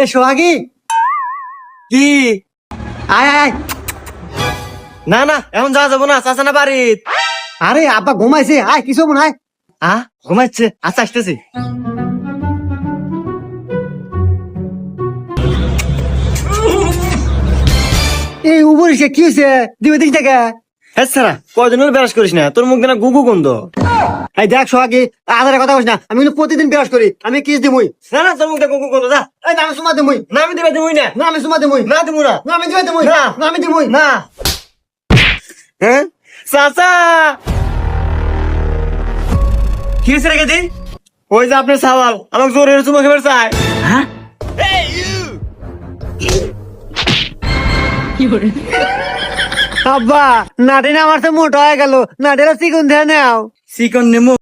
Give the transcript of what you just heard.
এ সোহাগী! কি? আয় আয়। না না এখন যাওয়া যাব না চাচা না বাড়িত। আরে আব্বা ঘুমাইছে আয় কিছু মনে হয় আ ঘুমাচ্ছে আচ্ছা আসতেছি। এই উপরে কি হয়েছে দিবে দিক থেকে হ্যাঁ সারা বেরাস করিস না তোর মুখ দিয়ে না গুগু গন্ধ। এই দেখ সোহাগী আধারে কথা বলিস না আমি কিন্তু প্রতিদিন বিরাজ করি আমি কিস দিমুই। না না তোর মুখ দিয়ে গুগু গন্ধ যা। এই না আমি সুমা দিমুই। না আমি দিবে দিবই না। না আমি সুমা দিমুই। না দিবো না। না আমি দিবে দিমুই। না। না আমি দিমুই। না। হ্যাঁ চাচা কি হয়েছে রেখে দিন ওই যে আপনার সাওয়াল আমাকে জোরে চুমা খেবার চায় আব্বা নাটিন আমার তো মোটা হয়ে গেল নাটিরা চিকুন দিয়ে নাও। চিকন নেমু